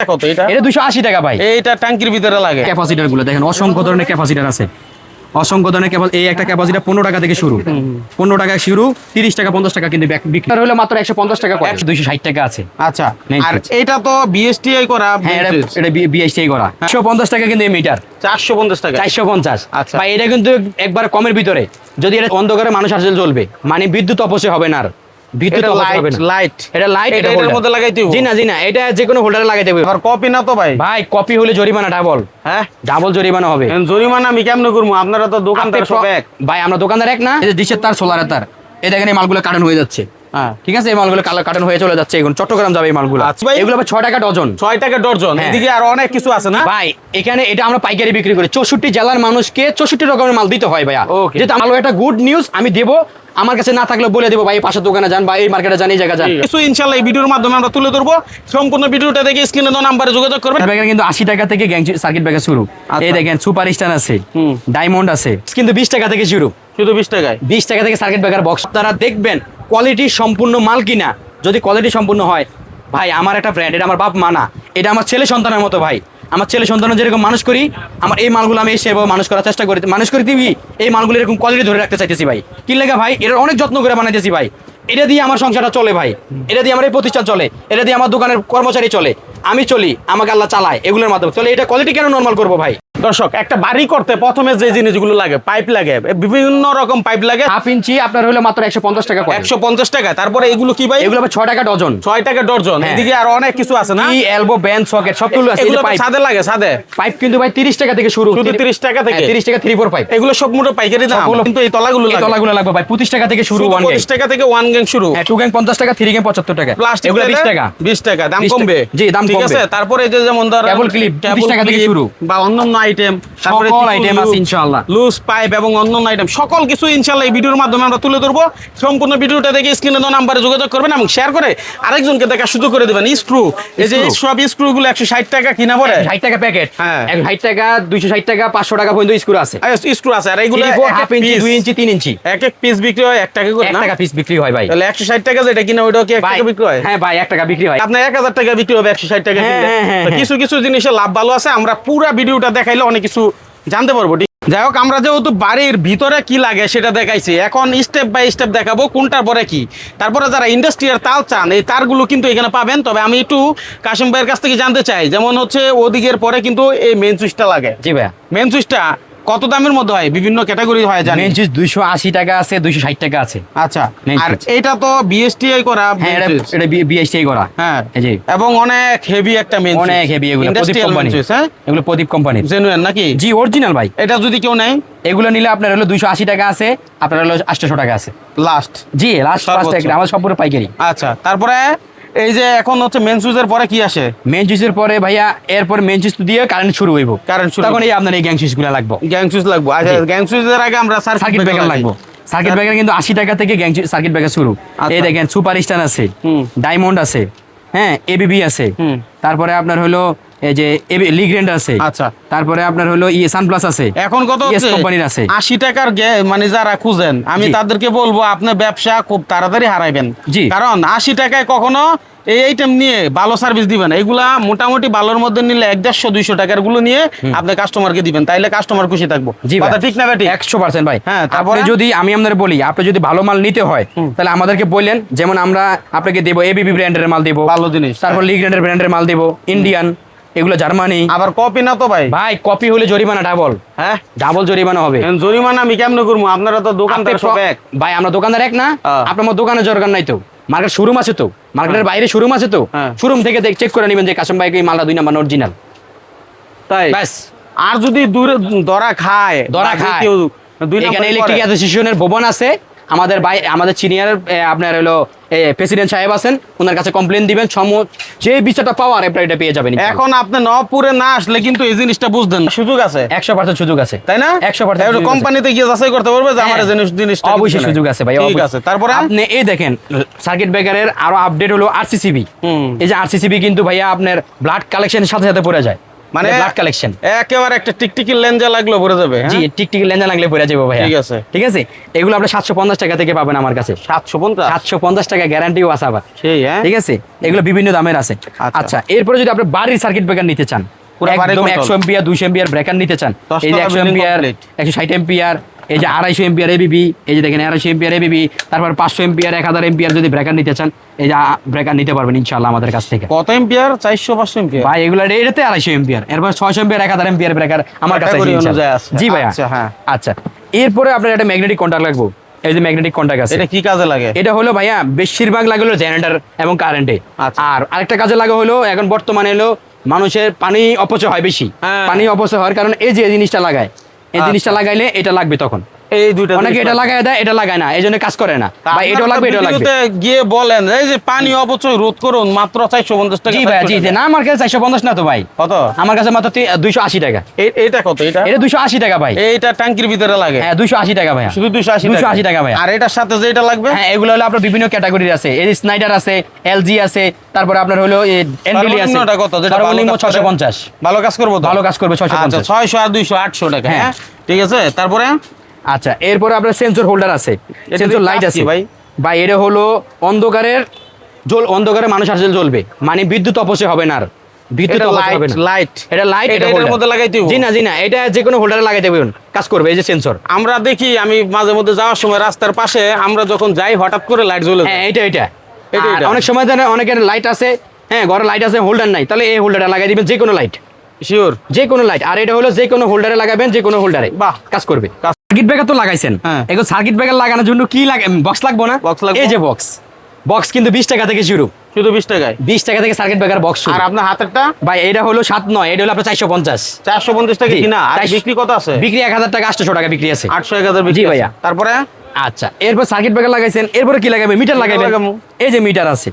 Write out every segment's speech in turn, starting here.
কত এটা? এটা দুশো আশি টাকা ভাই। এইটা ট্যাঙ্কির ভিতরে লাগে। ক্যাপাসিটারগুলো দেখেন অসংখ্য ধরনের ক্যাপাসিটার আছে। অসংখ্য ধরনের ক্যাপাসি এই একটা ক্যাপাসিটার পনেরো টাকা থেকে শুরু। পনেরো টাকা শুরু তিরিশ টাকা পঞ্চাশ টাকা কিন্তু বিক্রি। হলো মাত্র একশো পঞ্চাশ টাকা একশো দুইশো ষাট টাকা আছে। আচ্ছা আর এটা তো বিএসটিআই করা হ্যাঁ এটা করা। একশো পঞ্চাশ টাকা কিন্তু এই মিটার চারশো পঞ্চাশ টাকা। চারশো পঞ্চাশ। আচ্ছা। এটা কিন্তু একবার কমের ভিতরে। যদি এটা অন্ধকারে মানুষ আসলে চলবে মানে বিদ্যুৎ অপচয় হবে না আর। এটা লাইট লাইট এটা লাইট এটা মধ্যে লাগাইতে হবে? জি না জি না এটা যে কোনো হোল্ডারে লাগাইতে হবে আর কপি না তো ভাই। ভাই কপি হলে জরিমানা ডাবল হ্যাঁ? ডাবল জরিমানা হবে। জরিমানা আমি কেমনে করব? আপনারা তো দোকানদার সব এক। ভাই আমরা দোকানদার এক না? এই যে ডিশের তার সোলারের তার। এই দেখেন এই মালগুলো কারণ হয়ে যাচ্ছে। ঠিক আছে এই মালগুলো কালো কাটন হয়ে চলে যাচ্ছে এখন চট্টগ্রাম যাবে এই মালগুলো। আচ্ছা এগুলো আবার ছয় টাকা ডজন। ছয় টাকা ডর্জন হ্যাঁ। এদিকে আর অনেক কিছু আছে না? ভাই এখানে এটা আমরা পাইকারি বিক্রি করি। চৌষট্টি জেলার মানুষকে চৌষট্টি রকমের মাল দিতে হয় ভাইয়া. যেহেতু আমার একটা গুড নিউজ আমি দেবো। আমার কাছে না থাকলে বলে দেবো ভাই পাশের দোকানে যান বা এই মার্কেটে যান এই জায়গা যান। কিছু ইনশাল্লাহ এই ভিডিওর মাধ্যমে আমরা তুলে ধরবো। সম্পূর্ণ ভিডিওটা দেখে স্ক্রিনে দেওয়া নাম্বারে যোগাযোগ করবেন। ব্যাগের কিন্তু আশি টাকা থেকে গ্যাং সার্কিট ব্যাগের শুরু। আচ্ছা। এই দেখেন সুপার স্টার আছে। ডায়মন্ড আছে কিন্তু বিশ টাকা থেকে শুরু। শুধু বিশ টাকায়? বিশ টাকা থেকে সার্কিট ব্রেকার বক্স তারা দেখবেন কোয়ালিটি সম্পূর্ণ মাল কিনা? যদি কোয়ালিটি সম্পূর্ণ হয়, ভাই, আমার একটা ব্র্যান্ড এটা আমার বাপ মানা এটা আমার ছেলে সন্তানের মতো ভাই। আমার ছেলে সন্তান যেরকম মানুষ করি, আমার এই মালগুলো আমি এসে মানুষ করার চেষ্টা করি। মানুষ করে দিবি এই মালগুলো এরকম কোয়ালিটি ধরে রাখতে চাইতেছি ভাই। কি লেগে ভাই? এটা অনেক যত্ন করে বানাইতেছি ভাই। এটা দিয়ে আমার সংসারটা চলে ভাই। এটা দিয়ে আমার এই প্রতিষ্ঠান চলে। এটা দিয়ে আমার দোকানের কর্মচারী চলে। আমি চলি আমাকে আল্লাহ চালায় এগুলোর মাধ্যমে। চলে এটা কোয়ালিটি কেন নর্মাল করব ভাই? দর্শক একটা বাড়ি করতে প্রথমে যে জিনিসগুলো লাগে পাইপ লাগে বিভিন্ন রকম পাইপ লাগে। হাফ ইঞ্চি আপনার হলো মাত্র একশো পঞ্চাশ টাকা একশো পঞ্চাশ টাকা তারপরে এগুলো কি ভাই? এগুলো ছয় টাকা ডজন। ছয় টাকা ডর্জন হ্যাঁ। এদিকে আর অনেক কিছু আছে না? এলবো ব্যান্ড সকেট সবগুলো আছে ছাদে লাগে ছাদে। পাইপ কিন্তু ভাই 30 টাকা থেকে শুরু। শুধু 30 টাকা থেকে? তিরিশ টাকা 3 4 পাইপ এগুলো সব মোটো পাইকারি দাম কিন্তু এই তলাগুলো লাগে। তলাগুলো লাগবে ভাই 25 টাকা থেকে শুরু 25 টাকা থেকে ওয়ান গ্যাং শুরু। হ্যাঁ টু গ্যাং 50 টাকা থ্রি গ্যাং 75 টাকা। প্লাস্টিক এগুলো 20 টাকা। 20 টাকা দাম 20 কমবে। জি, দাম ঠিক। আছে? তারপরে এই যে যেমন ধর Cable clip, 20 টাকা থেকে শুরু। বা অন্যান্য আইটেম তারপরে সকল item আছে ইনশাআল্লাহ। লুজ পাইপ এবং অন্যান্য আইটেম সকল কিছু ইনশাআল্লাহ এই ভিডিওর মাধ্যমে আমরা তুলে ধরবো। সম্পূর্ণ ভিডিওটা দেখে স্ক্রিনে দেওয়া নাম্বারে যোগাযোগ করবেন এবং শেয়ার করে আরেকজনকে দেখা সুযোগ করে দেবেন। স্ক্রু এই যে সব স্ক্রু গুলো 160 টাকা কিনা পড়ে 60 টাকা প্যাকেট হ্যাঁ। 60 টাকা 260 টাকা 500 টাকা পর্যন্ত স্ক্রু আছে। স্ক্রু আছে। আর এইগুলো হাফ ইঞ্চি 2 ইঞ্চি 3 ইঞ্চি। এক এক পিস বিক্রি হয় এক টাকা করে 1 না? টাকা পিস বিক্রি হয় ভাই। তাহলে 160 টাকা যেটা কিনা ওইটাও কি এক ভাই টাকা বিক্রি হয়? হ্যাঁ ভাই 1 টাকা বিক্রি হয়। আপনার এক হাজার টাকা বিক্রি হবে একশো ষাট টাকা হ্যাঁ, কিনলে। হ্যাঁ, হ্যাঁ। কিছু কিছু জিনিসের লাভ ভালো আছে আমরা পুরা ভিডিওটা দেখাইলে অনেক কিছু জানতে পারব ঠিক? যাই হোক আমরা যেহেতু বাড়ির ভিতরে কি লাগে সেটা দেখাইছি এখন স্টেপ বাই স্টেপ দেখাবো কোনটার পরে কি। তারপরে যারা ইন্ডাস্ট্রিয়ার তাল চান এই তারগুলো কিন্তু এখানে পাবেন। তবে আমি একটু কাশিম ভাইয়ের কাছ থেকে জানতে চাই যেমন হচ্ছে ওদিকের পরে কিন্তু এই মেন সুইচটা লাগে। জি ভাই মেন সুইচটা কত দামের মধ্যে হয়? বিভিন্ন ক্যাটাগরি হয় জানি। মেন সুইচ 280 টাকা আছে 260 টাকা আছে। আচ্ছা আর এটা তো বিএসটিআই করা হ্যাঁ এটা। এটা করা। হ্যাঁ এই যে এবং অনেক হেভি একটা মেন অনেক হেভি এগুলো প্রদীপ কোম্পানি হ্যাঁ? এগুলো প্রদীপ কোম্পানি জেনুইন নাকি? জি অরিজিনাল ভাই। এটা যদি কেউ নেয়? এগুলো নিলে আপনার হলো দুইশো আশি টাকা আছে আপনার হলো আটশো টাকা আছে। লাস্ট জি লাস্ট। টাকা আমার সব পুরো পাইকারি। আচ্ছা তারপরে এই যে এখন হচ্ছে মেন সুইচের পরে কি আসে? মেন সুইচের পরে ভাইয়া এরপর মেন সুইচ দিয়ে কারেন্ট শুরু হইব। কারেন্ট শুরু তখন এই আপনার এই গ্যাং সুইচগুলো লাগবে। গ্যাং সুইচ লাগবে। আচ্ছা। গ্যাং সুইচের আগে আমরা সার্কিট ব্রেকার লাগবে। সার্কিট ব্রেকার কিন্তু আশি টাকা থেকে গ্যাং সার্কিট ব্রেকার শুরু। আচ্ছা। এই দেখেন সুপার স্টার আছে হুম। ডায়মন্ড আছে হ্যাঁ এবিবি আছে। হুম। তারপরে আপনার হলো এই যে লিগ্রেন্ড আছে। আচ্ছা। তারপরে আপনার হলো ইয়ে সানপ্লাস আছে। এখন কত কোম্পানির আছে। আশি টাকার মানে যারা খুঁজেন আমি তাদেরকে বলব আপনি ব্যবসা খুব তাড়াতাড়ি হারাইবেন। জি। কারণ আশি টাকায় কখনো এই আইটেম নিয়ে ভালো সার্ভিস দিবেন এগুলা মোটামুটি ভালোর মধ্যে নিলে এক দেড়শো দুইশো টাকারগুলো নিয়ে আপনি কাস্টমারকে দিবেন। তাইলে কাস্টমার খুশি থাকব। ঠিক না বেটি একশো পার্সেন্ট ভাই। হ্যাঁ, তারপরে? যদি আমি আপনাদের বলি আপনি যদি ভালো মাল নিতে হয় তাহলে আমাদেরকে বললেন যেমন আমরা আপনাকে দেবো এবিবি ব্র্যান্ডের মাল দেবো। ভালো জিনিস। তারপর লিগ্রেন্ডের ব্র্যান্ডের মাল দেবো। ইন্ডিয়ান এগুলো জার্মানি। আবার কপি না তো ভাই? ভাই কপি হলে জরিমানা ডাবল হ্যাঁ? ডাবল জরিমানা হবে। জরিমানা আমি কেমনে করব আপনারা তো দোকানদার সব এক। ভাই আমরা দোকানদার এক না? হ্যাঁ। আপনার আমার দোকানে দরকার নাই তো। মার্কেট শোরুম আছে তো। মার্কেটের বাইরে শোরুম আছে তো। হ্যাঁ। শোরুম থেকে চেক করে নেবেন যে কাশম ভাই এই মালটা দুই নাম্বার অরিজিনাল তাই? ব্যাস। আর যদি দূরে ধরা খায় ধরা বা খায়। দুই এখানে ইলেকট্রিক অ্যাসোসিয়েশনের ভবন আছে। আমাদের বাই আমাদের সিনিয়র আপনার হলো প্রেসিডেন্ট সাহেব আছেন ওনার কাছে কমপ্লেন দিবেন সম যে বিচারটা পাওয়ার আপনার এটা পেয়ে যাবেন এখন আপনি নবপুরে না আসলে কিন্তু এই জিনিসটা বুঝতেন সুযোগ আছে? একশো পার্সেন্ট সুযোগ আছে। তাই না? একশো পার্সেন্ট কোম্পানিতে গিয়ে যাচাই করতে পারবে যে আমার জিনিস জিনিসটা অবশ্যই সুযোগ আছে ভাই ঠিক আছে তারপরে? আপনি এই দেখেন সার্কিট ব্রেকারের আরও আপডেট হলো আরসিসিবি। এই যে আরসিসিবি কিন্তু ভাইয়া আপনার ব্লাড কালেকশনের সাথে সাথে পড়ে যায়। মানে ব্লাড কালেকশন একেবারে একটা টিকটিকি লেঞ্জা লাগল পরে যাবে হ্যাঁ? জি টিকটিকি লেঞ্জা লাগলে পড়ে যাবে ভাই ঠিক আছে। ঠিক আছে? এগুলো আপনি সাতশো পঞ্চাশ টাকা থেকে পাবেন আমার কাছে। সাতশো পঞ্চাশ? সাতশো পঞ্চাশ টাকা গ্যারান্টিও আছে আবার। হ্যাঁ? ঠিক আছে? এগুলো বিভিন্ন দামের আছে। আচ্ছা। আচ্ছা এরপরে যদি আপনি বাড়ির সার্কিট ব্রেকার নিতে চান একদম একশো এম্পিয়ার দুইশো এম্পিয়ার ব্রেকার নিতে চান। এই যে একশো এম্পিয়ার একশো ষাট এম্পিয়ার এই যে আড়াইশো এম্পিয়ার এবিবি এই যে দেখেন আড়াইশো এম্পিয়ার এবিবি তারপর পাঁচশো এম্পিয়ার এক হাজার এম্পিয়ার যদি ব্রেকার নিতে চান এই যে ব্রেকার নিতে পারবেন ইনশাল্লাহ আমাদের কাছ থেকে। কত এম্পিয়ার? চারশো পাঁচশো এম্পিয়ার? ভাই এগুলো এটাতে আড়াইশো এম্পিয়ার এরপর ছয়শো এম্পিয়ার এক হাজার এম্পিয়ার ব্রেকার আমার কাছে। জি আচ্ছা, হ্যাঁ। আচ্ছা এরপরে আপনার একটা ম্যাগনেটিক কন্ট্যাক্ট লাগবে। এই যে ম্যাগনেটিক আছে। এটা কি কাজে লাগে? এটা হলো ভাইয়া বেশিরভাগ লাগে হলো জেনারেটর এবং কারেন্টে আচ্ছা। আর আরেকটা কাজে লাগে হলো এখন বর্তমানে হলো মানুষের পানি অপচয় হয় বেশি হ্যাঁ। পানি অপচয় হওয়ার কারণে এই যে জিনিসটা লাগায় এই আচ্ছা। জিনিসটা লাগাইলে এটা লাগবে তখন এই দুইটা অনেকে এটা লাগায় দেয় এটা লাগায় না এই জন্য কাজ করে না। ভাই তো লাগবে এটাও লাগবে। গিয়ে বলেন এই যে পানি অপচয় রোধ করুন মাত্র চারশো পঞ্চাশ টাকা জি ভাইয়া জি না আমার কাছে চারশো পঞ্চাশ না তো ভাই। কত? আমার কাছে মাত্র দুইশো আশি টাকা। এইটা কত এটা? এটা দুইশো আশি টাকা ভাই। এইটা ট্যাঙ্কির ভিতরে লাগে? হ্যাঁ দুইশো আশি টাকা ভাইয়া। শুধু দুইশো আশি 280 টাকা ভাইয়া। আর এটার সাথে যেটা লাগবে? হ্যাঁ এগুলো হলো আপনার বিভিন্ন ক্যাটাগরির আছে। এই স্নাইডার আছে এলজি আছে তারপরে আপনার হলো এনডিলি আছে। কত? যেটা সর্বনিম্ন ছশো পঞ্চাশ। ভালো কাজ করব ভালো কাজ করবে ছশো আচ্ছা পঞ্চাশ ছয়শো আর দুইশো আটশো টাকা হ্যাঁ। হ্যাঁ? ঠিক আছে তারপরে? আচ্ছা এরপরে আপনার সেন্সর হোল্ডার আছে। সেন্সর লাইট আছে। ভাই? ভাই এটা হলো অন্ধকারের জল অন্ধকারে মানুষ আসলে জ্বলবে। মানে বিদ্যুৎ অপচয় হবে না আর। বিদ্যুৎ অপচয় হবে না। লাইট এটা লাইট এটা এটা মধ্যে লাগাইতে হইবো? জি না জি না এটা যে কোনো হোল্ডারে লাগাইতে পারবেন। কাজ করবে এই যে সেন্সর আমরা দেখি আমি মাঝে মধ্যে যাওয়ার সময় রাস্তার পাশে আমরা যখন যাই হঠাৎ করে লাইট জ্বলে হ্যাঁ এটা এটা। অনেক সময় অনেকের লাইট আছে হ্যাঁ ঘরে লাইট আছে হোল্ডার নাই। তাহলে এই হোল্ডারটা লাগাই দিবেন যে কোনো লাইট শিওর যে কোনো লাইট আর এটা হলো যে কোনো হোল্ডারে লাগাবেন যে কোনো হোল্ডারে বাহ। কাজ করবে। সার্কিট ব্রেকার তো লাগাইছেন। হ্যাঁ। এখন সার্কিট ব্রেকার লাগানোর জন্য কি লাগে? বক্স লাগবো না? বক্স লাগবে। এই যে বক্স বক্স কিন্তু বিশ টাকা থেকে শুরু। শুধু বিশ টাকায়? বিশ টাকা থেকে সার্কিট ব্রেকার বক্স আর আপনার হাতেরটা? ভাই এটা হলো সাত নয় এটা হলো আপনার চারশো পঞ্চাশ। চারশো পঞ্চাশ টাকা কিনা? বিক্রি কত আছে? বিক্রি এক হাজার টাকা আটশো টাকা বিক্রি আছে। আটশো এক হাজার বিক্রি ভাইয়া। তারপরে? আচ্ছা এরপর সার্কিট ব্রেকার লাগাইছেন এরপরে কি লাগাবেন মিটার লাগাবেন এই যে মিটার আছে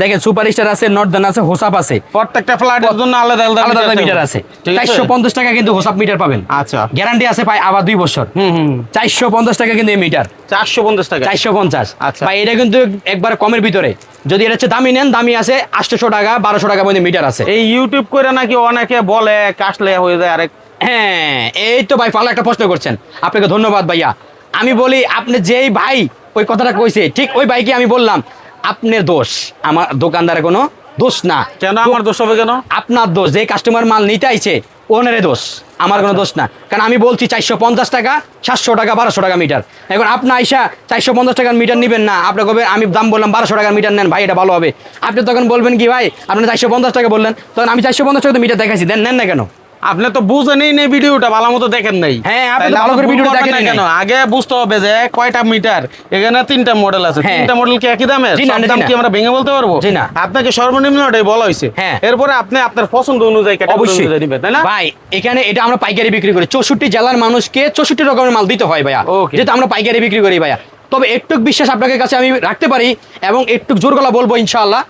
দেখেন সুপার স্টার আছে নর্দান আছে হোসাপ আছে। প্রত্যেকটা ফ্ল্যাটের জন্য আলাদা আলাদা আলাদা আলাদা মিটার আছে। ঠিক আছে? চারশো পঞ্চাশ টাকা কিন্তু হোসাপ মিটার পাবেন। আচ্ছা। গ্যারান্টি আছে ভাই আবার দুই বছর। হুম হুম চারশো পঞ্চাশ টাকা কিন্তু এই মিটার। চারশো পঞ্চাশ টাকা। চারশো পঞ্চাশ। আচ্ছা। ভাই এটা কিন্তু একবার কমের ভিতরে। যদি এটা হচ্ছে দামি নেন দামি আছে আটশোশো টাকা বারোশো টাকা মধ্যে মিটার আছে। এই ইউটিউব করে নাকি অনেকে বলে কাশলে হয়ে যায় আরেক হ্যাঁ এই তো ভাই ভালো একটা প্রশ্ন করছেন। আপনাকে ধন্যবাদ ভাইয়া। আমি বলি আপনি যেই ভাই ওই কথাটা কইছে ঠিক ওই ভাইকে আমি বললাম আপনার দোষ আমার দোকানদারের কোনো দোষ না। কেন আমার দোষ হবে কেন? আপনার দোষ যে কাস্টমার মাল নিতে আইছে ওনারে দোষ আমার কোনো দোষ না। কারণ আমি বলছি চারশো পঞ্চাশ টাকা সাতশো টাকা বারোশো টাকা মিটার। এখন আপনি আইসা চারশো পঞ্চাশ টাকার মিটার নেবেন না আপনি কবে আমি দাম বললাম বারোশো টাকার মিটার নেন ভাই এটা ভালো হবে। আপনি তখন বলবেন কি ভাই আপনি চারশো পঞ্চাশ টাকা বললেন তখন আমি চারশো পঞ্চাশ টাকা মিটার দেখাইছি দেন নেন না কেন? আপনি তো বুঝেনই নেই ভিডিওটা ভালো মতো দেখেন নাই। হ্যাঁ, আপনি ভালো করে ভুল ভিডিওটা করবেন দেখেনই না কেন? আগে বুঝতে হবে যে কয়টা মিটার? এখানে তিনটা মডেল আছে। হ্যাঁ। তিনটা মডেল কি একই জি দাম কি আমরা ভেঙে বলতে পারব? না। আপনাকে সর্বনিম্নটাই বলা হয়েছে। হ্যাঁ। এরপরে আপনি আপনার পছন্দ অনুযায়ী অবশ্যই। অনুযায়ী তাই না? ভাই এখানে এটা আমরা পাইকারি বিক্রি করি। চৌষট্টি জেলার মানুষকে চৌষট্টি রকমের মাল দিতে হয় ভাইয়া. যেহেতু আমরা পাইকারি বিক্রি করি ভাইয়া। তবে একটুক বিশ্বাস আপনাদের কাছে আমি রাখতে পারি এবং একটু জোর গলা বলব ইনশাআল্লাহ।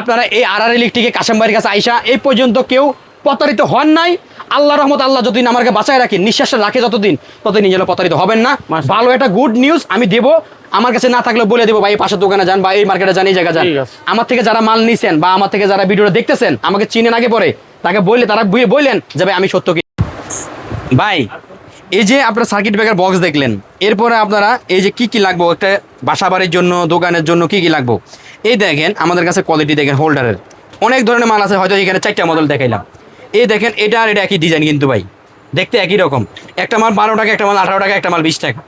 আপনারা এই আর আর ইলেকট্রিকে কাশামবাড়ির কাছে আইসা এই পর্যন্ত কেউ প্রতারিত হন নাই। আল্লাহ রহমত আল্লাহ যতদিন আমাকে বাঁচায় রাখি নিঃশ্বাসটা রাখে যতদিন ততদিন নিজেরা প্রতারিত হবেন না। ভালো একটা গুড নিউজ আমি দেবো। আমার কাছে না থাকলে বলে দেবো ভাই এই পাশের দোকানে যান বা এই মার্কেটে যান এই জায়গা যান। আমার থেকে যারা মাল নিছেন বা আমার থেকে যারা ভিডিওটা দেখতেছেন আমাকে চিনেন আগে পরে। তাকে বললে তারা বললেন যে ভাই আমি সত্য কি ভাই এই যে আপনারা সার্কিট ব্রেকার বক্স দেখলেন এরপরে আপনারা এই যে কি কি লাগবে একটা বাসা বাড়ির জন্য দোকানের জন্য কি কি লাগবো? এই দেখেন আমাদের কাছে কোয়ালিটি দেখেন হোল্ডারের অনেক ধরনের মাল আছে হয়তো এখানে চারটা মডেল দেখাইলাম। এই দেখেন, এটা আর এটা একই ডিজাইন কিন্তু ভাই। দেখতে একই রকম। একটা মাল বারো টাকা, একটা মাল আঠারো টাকা, একটা মাল বিশ টাকা।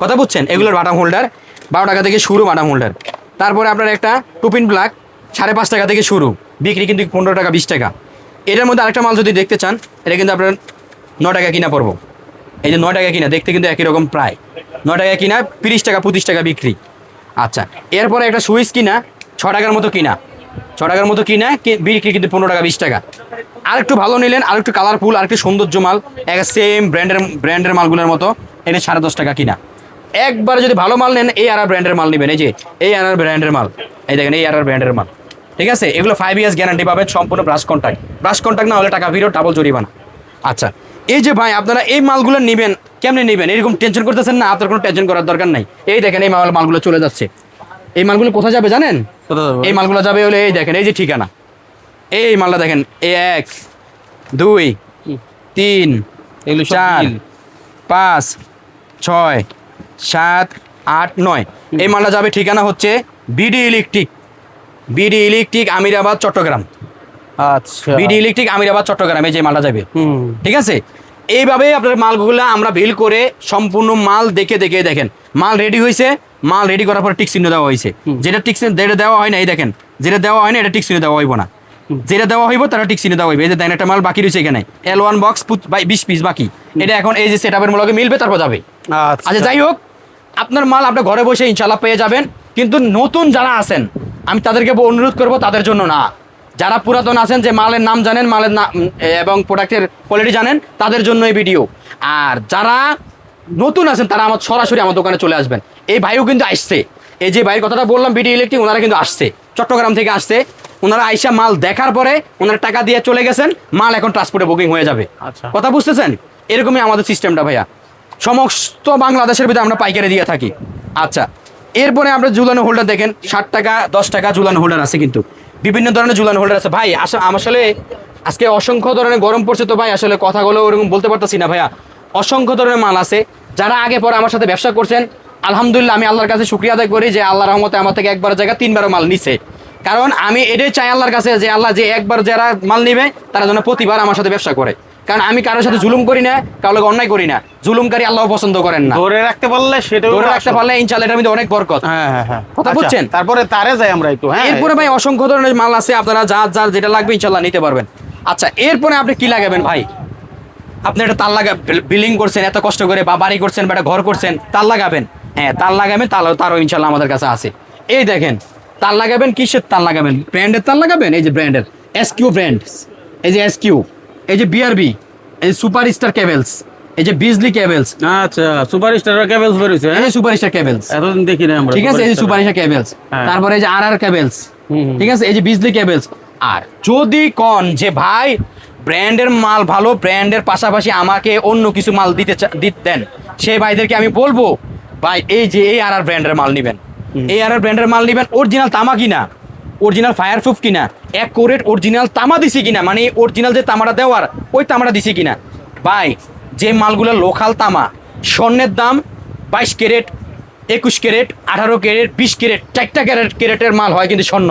কথা বুঝছেন? এগুলোর বাটাম হোল্ডার বারো টাকা থেকে শুরু বাটাম হোল্ডার তারপরে আপনার একটা টুপিন ব্ল্যাক সাড়ে পাঁচ টাকা থেকে শুরু। বিক্রি কিন্তু পনেরো টাকা, বিশ টাকা। এটার মধ্যে আরেকটা মাল যদি দেখতে চান, এটা কিন্তু আপনার ন টাকা কিনা পড়ব। এই যে ন টাকা কিনা, দেখতে কিন্তু একই রকম প্রায়। ন টাকা কিনা, তিরিশ টাকা, পঁচিশ টাকা বিক্রি। আচ্ছা এরপরে একটা সুইচ কিনা, ছ টাকার মতো কিনা। ছ টাকার মতো কিনা বিক্রি কিন্তু পনেরো টাকা, বিশ টাকা। আর একটু ভালো নিলেন আর একটু কালারফুল আর একটু সৌন্দর্য মাল এক সেম ব্র্যান্ডের ব্র্যান্ডের মালগুলোর মতো এটা সাড়ে দশ টাকা কিনা। একবার যদি ভালো মাল নেন এই আর আর ব্র্যান্ডের মাল নেবেন এই যে এই আর আর ব্র্যান্ডের মাল এই দেখেন এই আর আর ব্র্যান্ডের মাল। ঠিক আছে? এগুলো ফাইভ ইয়ার্স গ্যারান্টি পাবেন সম্পূর্ণ ব্রাশ কন্ট্যাক্ট ব্রাশ কন্ট্যাক্ট না হলে টাকা ফিরো ডাবল জরিমানা। আচ্ছা এই যে ভাই আপনারা এই মালগুলো নেবেন কেমনি নেবেন? এরকম টেনশন করতেছেন না আপনার কোনো টেনশন করার দরকার নাই। এই দেখেন এই মাল মালগুলো চলে যাচ্ছে। এই মালগুলো কোথায় যাবে জানেন? এই মালগুলো যাবে হলে এই দেখেন এই যে ঠিকানা। এই মালটা দেখেন এক দুই তিন চার পাঁচ ছয় সাত আট নয়। এই মালটা যাবে ঠিকানা হচ্ছে BD electric BD electric Amirabad Chittagong. আচ্ছা। বিডি ইলেকট্রিক আমিরাবাদ চট্টগ্রাম এই যে মালটা যাবে। ঠিক আছে? এইভাবে আপনার মালগুলো আমরা বিল করে সম্পূর্ণ মাল দেখে দেখে দেখেন। মাল রেডি হয়েছে মাল রেডি করার পর টিক চিহ্ন দেওয়া হয়েছে যেটা টিক চিহ্ন যেটা দেওয়া হয় না এই দেখেন যেটা দেওয়া হয় না এটা টিক চিহ্ন দেওয়া হইব না। যেটা দেওয়া হইব তারা ঠিক চিহ্ন দেওয়া হইবে। এই যে দেন একটা মাল বাকি রয়েছে এখানে। এল ওয়ান বক্স বিশ পিস বাকি। এটা এখন এই যে সেট আপের মূলকে মিলবে তারপর যাবে। আচ্ছা। যাই হোক আপনার মাল আপনার ঘরে বসে ইনশাল্লাহ পেয়ে যাবেন। কিন্তু নতুন যারা আছেন আমি তাদেরকে অনুরোধ করব তাদের জন্য না। যারা পুরাতন আছেন যে মালের নাম জানেন মালের নাম এবং প্রোডাক্টের কোয়ালিটি জানেন তাদের জন্য এই ভিডিও আর যারা নতুন আছেন তারা আমার সরাসরি আমার দোকানে চলে আসবেন। এই ভাইও কিন্তু আসছে। এই যে ভাইয়ের কথাটা বললাম বিডি ইলেকট্রিক ওনারা কিন্তু আসছে। চট্টগ্রাম থেকে আসছে। ওনারা আইসা মাল দেখার পরে ওনারা টাকা দিয়ে চলে গেছেন মাল এখন ট্রান্সপোর্টে বুকিং হয়ে যাবে। আচ্ছা। কথা বুঝতেছেন? এরকমই আমাদের সিস্টেমটা ভাইয়া। সমস্ত বাংলাদেশের ভিতরে আমরা পাইকারি দিয়ে থাকি। আচ্ছা এরপরে আমরা ঝুলানো হোল্ডার দেখেন ষাট টাকা দশ টাকা ঝুলানো হোল্ডার আছে কিন্তু। বিভিন্ন ধরনের ঝুলানো হোল্ডার আছে। ভাই আসলে আসলে আজকে অসংখ্য ধরনের গরম পড়ছে তো ভাই আসলে কথাগুলো ওরকম বলতে পারতেছি না ভাইয়া। অসংখ্য ধরনের মাল আছে। যারা আগে পরে আমার সাথে ব্যবসা করছেন আলহামদুলিল্লাহ আমি আল্লাহর কাছে শুক্রিয়া আদায় করি যে আল্লাহ রহমতে আমার থেকে একবার জায়গা তিনবারও মাল নিছে। কারণ আমি এটাই চাই আল্লাহর কাছে যে আল্লাহ যে একবার যারা মাল নিবে তারা যেন প্রতিবার আমার সাথে ব্যবসা করে। কারণ আমি কারোর সাথে জুলুম করি না কারোর অন্যায় করি না। জুলুমকারী আল্লাহ পছন্দ করেন না। ধরে রাখতে পারলে সেটা ধরে রাখতে পারলে ইনশাল্লাহ এটার মধ্যে অনেক বরকত। হ্যাঁ হ্যাঁ হ্যাঁ। কথা আচ্ছা, বুঝছেন? তারপরে তারে যাই আমরা একটু হ্যাঁ। এরপরে ভাই অসংখ্য ধরনের মাল আছে আপনারা যার যার যেটা লাগবে ইনশাল্লাহ নিতে পারবেন। আচ্ছা এরপরে আপনি কি লাগাবেন ভাই? আপনি একটা তার লাগা বিল্ডিং করছেন এত কষ্ট করে বা বাড়ি করছেন বা একটা ঘর করছেন তার লাগাবেন। হ্যাঁ তার লাগাবেন তার তারও ইনশাল্লাহ আমাদের কাছে আছে। এই দেখেন তার লাগাবেন কিসের তার লাগাবেন ব্র্যান্ডের তার লাগাবেন এই যে ব্র্যান্ডের এস কিউ ব্র্যান্ড এই যে এস কিউ এই যে বিআরবি এই সুপার স্টার কেবেলস এই যে বিজলি কেবেলস আচ্ছা সুপার স্টার কেবলস বেরিয়েছে এই হ্যাঁ সুপার স্টার কেবেলস এতদিন দেখি না আমরা ঠিক আছে এই যে সুপার স্টার কেবেলস হ্যাঁ। তারপরে এই যে আর আর কেবেলস। ঠিক আছে এই যে বিজলি কেবেলস আর যদি কন যে ভাই ব্র্যান্ডের মাল ভালো ব্র্যান্ডের পাশাপাশি আমাকে অন্য কিছু মাল দিতে দিতেন সেই ভাইদেরকে আমি বলব ভাই এই যে এই আর আর ব্র্যান্ডের মাল নেবেন। এই আর ব্র্যান্ডের মাল নেবেন অরিজিনাল তামা কিনা? অরিজিনাল ফায়ার প্রুফ কিনা? এক কোরেট অরিজিনাল তামা দিছি কিনা? মানে অরিজিনাল যে তামাটা দেওয়ার ওই তামাটা দিছি কিনা? ভাই যে মালগুলো লোকাল তামা স্বর্ণের দাম বাইশ ক্যারেট একুশ ক্যারেট আঠারো ক্যারেট বিশ ক্যারেট চারটা ক্যারেট ক্যারেটের মাল হয় কিন্তু স্বর্ণ।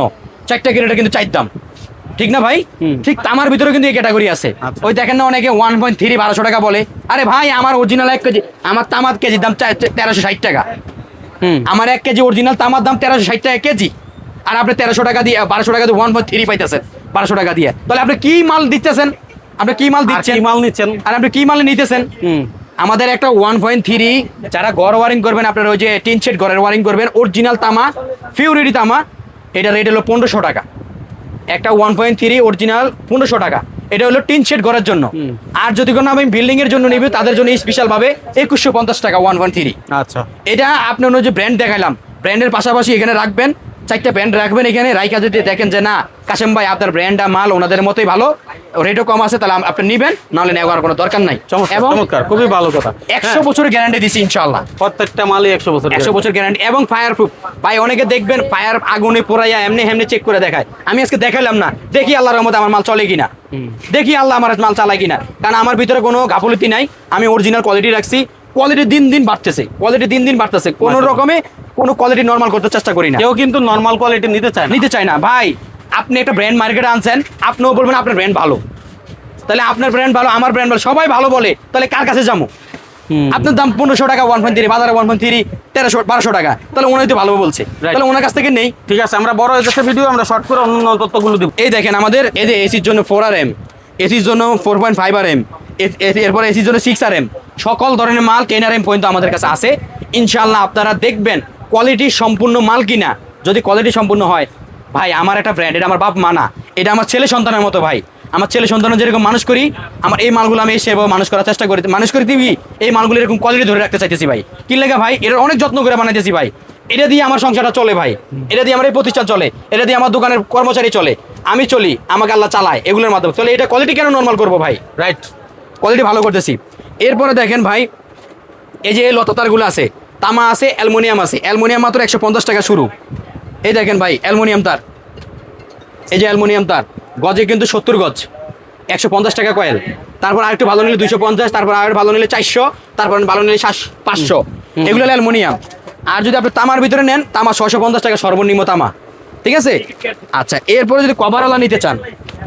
চারটা ক্যারেটের কিন্তু চার দাম। ঠিক না ভাই? ঠিক তামার ভিতরে কিন্তু এই ক্যাটাগরি আছে। আচ্ছা। ওই দেখেন না অনেকে ওয়ান পয়েন্ট থ্রি বারোশো টাকা বলে আরে ভাই আমার অরিজিনাল এক কেজি আমার তামার কেজির দাম তেরোশো ষাট টাকা। আমার এক কেজি অরিজিনাল তামার দাম তেরোশো ষাট টাকা কেজি। আর আপনি তেরোশো টাকা দিয়ে বারোশো টাকা দিয়ে ওয়ান পয়েন্ট থ্রি পাইতেছেন বারোশো টাকা দিয়ে। তাহলে আপনি কি মাল দিতেছেন? আপনি কি মাল দিচ্ছেন? মাল নিচ্ছেন? আর আপনি কি মাল নিতেছেন? আমাদের একটা ওয়ান পয়েন্ট থ্রি যারা ঘর ওয়ারিং করবেন আপনার ওই যে টিন শেড ঘরের ওয়ারিং করবেন অরিজিনাল তামা ফিউরিটি তামা এটা রেট হলো পনেরোশো টাকা। একটা ওয়ান পয়েন্ট থ্রি অরিজিনাল পনেরোশো টাকা। এটা হলো টিন শেড করার জন্য। আর যদি কোনো আমি বিল্ডিং এর জন্য নিবি তাদের জন্য স্পেশাল ভাবে একুশশো পঞ্চাশ টাকা ওয়ান ওয়ান থ্রি আচ্ছা। এটা আপনার যে ব্র্যান্ড দেখাইলাম। ব্র্যান্ডের পাশাপাশি এখানে রাখবেন চারটা ব্র্যান্ড রাখবেন এখানে। রাইকা যদি দেখেন যে না কাশেম ভাই আপনার ব্র্যান্ডটা মাল ওনাদের মতোই ভালো রেটও কম আছে তাহলে আপনি নেবেন নাহলে নেওয়ার কোনো দরকার নাই। চমৎকার এবং খুবই ভালো কথা। একশো হ্যাঁ, বছরের গ্যারান্টি দিছি ইনশাল্লাহ প্রত্যেকটা মালই একশো বছর একশো বছর গ্যারান্টি এবং ফায়ার প্রুফ ভাই অনেকে দেখবেন ফায়ার আগুনে পোড়াইয়া এমনি এমনি চেক করে দেখায়। আমি আজকে দেখালাম না। দেখি আল্লাহর রহমতে আমার মাল চলে কিনা। দেখি আল্লাহ আমার মাল চালায় কিনা। কারণ আমার ভিতরে কোনো গাফলতি নাই। আমি অরিজিনাল কোয়ালিটি রাখছি। কোয়ালিটি দিন দিন বাড়তেছে। কোয়ালিটি দিন দিন বাড়তেছে। কোনো রকমে কোনো কোয়ালিটি নর্মাল করতে চেষ্টা করি না। কেউ কিন্তু নর্মাল কোয়ালিটি নিতে চায় নিতে চায় না। ভাই আপনি একটা ব্র্যান্ড মার্কেটে আনছেন আপনিও বলবেন আপনার ব্র্যান্ড ভালো। তাহলে আপনার ব্র্যান্ড ভালো আমার ব্র্যান্ড ভালো সবাই ভালো বলে তাহলে কার কাছে যাব? আপনার দাম পনেরোশো টাকা ওয়ান পয়েন্ট থ্রি বাজারে ওয়ান পয়েন্ট থ্রি তেরোশো বারোশো টাকা। তাহলে উনি তো ভালো বলছে। তাহলে ওনার কাছ থেকে নেই। ঠিক আছে আমরা বড় হয়ে ভিডিও আমরা শর্ট করে অন্য তথ্যগুলো দিব। এই দেখেন আমাদের এই যে এসির জন্য ফোর আর এম এসির জন্য four point five R M এরপর এসির জন্য সিক্স আর এম সকল ধরনের মাল টেন আর এম পর্যন্ত আমাদের কাছে আছে। ইনশাল্লাহ আপনারা দেখবেন কোয়ালিটি সম্পূর্ণ মাল কিনা? যদি কোয়ালিটি সম্পূর্ণ হয়, ভাই, আমার একটা ব্র্যান্ড এটা আমার বাপ মানা এটা আমার ছেলে সন্তানের মতো ভাই। আমার ছেলে সন্তানের যেরকম মানুষ করি, আমার এই মালগুলো আমি সেভাবে মানুষ করার চেষ্টা করি, মানুষ করে দিবি এই মালগুলো এরকম কোয়ালিটি ধরে রাখতে চাইতেছি ভাই। কি লেগে ভাই? এটা অনেক যত্ন করে বানাইতেছি ভাই। এটা দিয়ে আমার সংসারটা চলে ভাই। এটা দিয়ে আমার এই প্রতিষ্ঠান চলে। এটা দিয়ে আমার দোকানের কর্মচারী চলে। আমি চলি, আমাকে আল্লাহ চালায়, এগুলোর মাধ্যমে। চলে এটা কোয়ালিটি কেন নর্মাল করব ভাই? রাইট কোয়ালিটি ভালো করতেছি। এরপরে দেখেন ভাই, এই যে লতাতারগুলো আছে তামা আছে অ্যালমোনিয়াম আছে। অ্যালমোনিয়াম মাত্র একশো পঞ্চাশ টাকা শুরু। এই দেখেন ভাই অ্যালমোনিয়াম তার। এই যে অ্যালমোনিয়াম তার। গজে কিন্তু সত্তর গজ। একশো পঞ্চাশ টাকা কয়েল। তারপর আরেকটু ভালো নিলে দুইশো পঞ্চাশ তারপর আর ভালো নিলে চারশো তারপর ভালো নিলে পাঁচশো। এগুলো হলো অ্যালমোনিয়াম। আর যদি আপনি তামার ভিতরে নেন তামা ছশো পঞ্চাশ টাকা সর্বনিম্ন তামা। ঠিক আছে? আচ্ছা এরপরে যদি কভারওয়ালা নিতে চান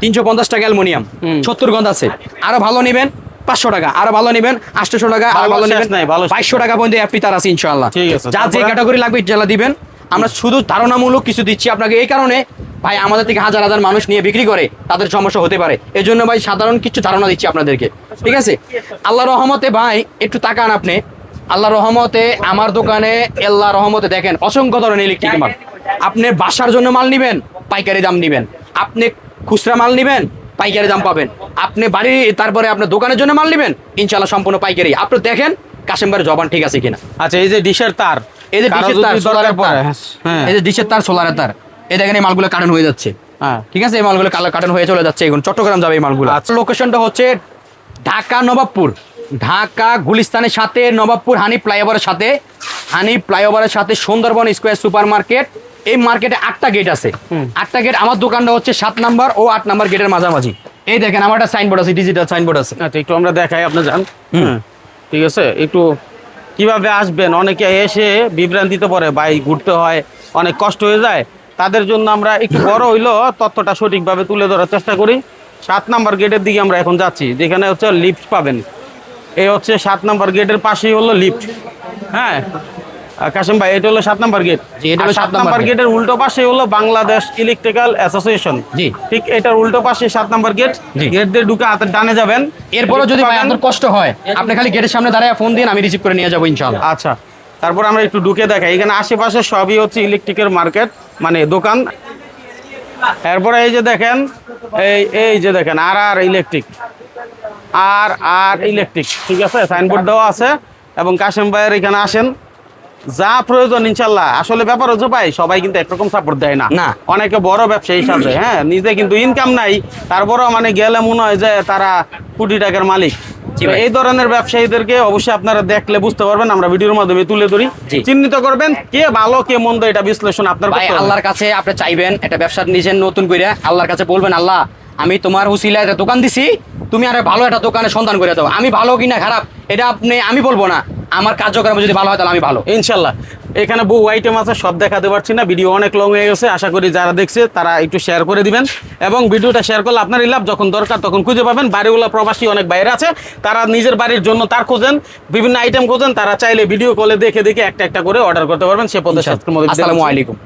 তিনশো পঞ্চাশ টাকা অ্যালমোনিয়াম। সত্তর গন্ধ আছে। আরও ভালো নেবেন। পাঁচশো টাকা। আরও ভালো নেবেন আটশোশো টাকা আরও ভালো নেবেন। বাইশশো টাকা পর্যন্ত তার আছে ইনশাল্লাহ যা যে ক্যাটাগরি লাগবে জেলা দিবেন। আমরা শুধু ধারণামূলক কিছু দিচ্ছি আপনাকে। এই কারণে ভাই আমাদের থেকে হাজার হাজার মানুষ নিয়ে বিক্রি করে তাদের সমস্যা হতে পারে। এই জন্য ভাই সাধারণ কিছু ধারণা দিচ্ছি আপনাদেরকে। ঠিক আছে? আল্লাহ রহমতে ভাই একটু তাকান আপনি। আল্লাহ রহমতে আমার দোকানে আল্লাহ রহমতে দেখেন অসংখ্য ধরনের ইলেকট্রিক মাল। আপনি বাসার জন্য মাল নিবেন পাইকারি দাম নিবেন। আপনি খুচরা মাল নিবেন পাইকারি দাম পাবেন। আপনি বাড়ি তারপরে আপনার দোকানের জন্য মাল নিবেন ইনশাল্লাহ সম্পূর্ণ পাইকারি। আপনি দেখেন কাশেমবারের জবান ঠিক আছে কিনা। আচ্ছা এই যে ডিশের তার এই যে ডিশের তার সোলারের তার। হ্যাঁ। এই যে ডিশের তার সোলারের তার। এই দেখেন এই মালগুলো কাটন হয়ে যাচ্ছে। হ্যাঁ। ঠিক আছে এই মালগুলো কালার কাটন হয়ে চলে যাচ্ছে। এখন চট্টগ্রাম যাবে এই মালগুলো। আচ্ছা। লোকেশনটা হচ্ছে ঢাকা নবাবপুর। ঢাকা গুলিস্তানের সাথে নবাবপুর হানি ফ্লাইওভারের সাথে হানি ফ্লাইওভারের সাথে সুন্দরবন স্কোয়ার সুপার মার্কেট এই মার্কেটে আটটা গেট আছে। আটটা গেট আমার দোকানটা হচ্ছে সাত নাম্বার ও আট নাম্বার গেটের মাঝামাঝি। এই দেখেন আমার একটা সাইনবোর্ড আছে ডিজিটাল সাইনবোর্ড আছে। আচ্ছা একটু আমরা দেখাই আপনি যান। হ্যাঁ, ঠিক আছে? একটু কীভাবে আসবেন? অনেকে এসে বিভ্রান্তিতে পড়ে বাই ঘুরতে হয় অনেক কষ্ট হয়ে যায়। তাদের জন্য আমরা একটু বড় হইলেও তথ্যটা সঠিকভাবে তুলে ধরার চেষ্টা করি। সাত নাম্বার গেটের দিকে আমরা এখন যাচ্ছি। যেখানে হচ্ছে লিফট পাবেন। এই হচ্ছে সাত নাম্বার গেটের পাশেই হলো লিফট হ্যাঁ কাশিম ভাই এটা হলো সাত নাম্বার গেট জি, এটা হলো সাত নাম্বার গেটের উল্টো পাশে হলো বাংলাদেশ ইলেকট্রিক্যাল অ্যাসোসিয়েশন। জি। ঠিক এটার উল্টো পাশে সাত নাম্বার গেট। গেট দিয়ে ঢুকে হাতের ডানে যাবেন। এরপরও যদি। আপনার কষ্ট হয় আপনি খালি গেটের সামনে দাঁড়ায় ফোন দিন আমি রিসিভ করে নিয়ে যাব ইনশাল্লাহ আচ্ছা তারপর আমরা একটু ঢুকে দেখাই। এখানে আশেপাশে সবই হচ্ছে ইলেকট্রিকের মার্কেট মানে দোকান। এরপরে এই যে দেখেন এই এই যে দেখেন আর আর ইলেকট্রিক আর আর ইলেকট্রিক ঠিক আছে? সাইনবোর্ড দেওয়া আছে। এবং কাশেম ভাইয়ের এখানে আসেন। যা প্রয়োজন ইনশাল্লাহ। আসলে ব্যাপার হচ্ছে ভাই সবাই কিন্তু একরকম সাপোর্ট দেয় না। না। অনেকে বড় ব্যবসায়ী হিসাবে হ্যাঁ? নিজে কিন্তু ইনকাম নাই তারপরেও মানে গেলে মনে হয় যে তারা কোটি টাকার মালিক। এই ধরনের ব্যবসায়ীদেরকে অবশ্যই আপনারা দেখলে বুঝতে পারবেন আমরা ভিডিওর মাধ্যমে তুলে ধরি। চিহ্নিত করবেন কে ভালো কে মন্দ এটা বিশ্লেষণ আপনার ভাই আল্লাহর কাছে আপনি চাইবেন একটা ব্যবসা নিজের নতুন করে আল্লাহর কাছে বলবেন আল্লাহ আমি তোমার হুসিলা একটা দোকান দিছি তুমি আরে ভালো একটা দোকানে সন্ধান করে দাও। আমি ভালো কিনা খারাপ এটা আপনি আমি বলব না। আমার কার্যক্রম যদি ভালো হয় তাহলে আমি ভালো। ইনশাল্লাহ। এখানে বহু আইটেম আছে সব দেখাতে পারছি না ভিডিও অনেক লং হয়ে গেছে আশা করি যারা দেখছে তারা একটু শেয়ার করে দিবেন। এবং ভিডিওটা শেয়ার করলে আপনারই লাভ যখন দরকার তখন খুঁজে পাবেন। বাড়িগুলা প্রবাসী অনেক বাইরে আছে তারা নিজের বাড়ির জন্য তার খোঁজেন বিভিন্ন আইটেম খোঁজেন তারা চাইলে ভিডিও কলে দেখে দেখে একটা একটা করে অর্ডার করতে পারবেন সে পদে আসসালামু আলাইকুম।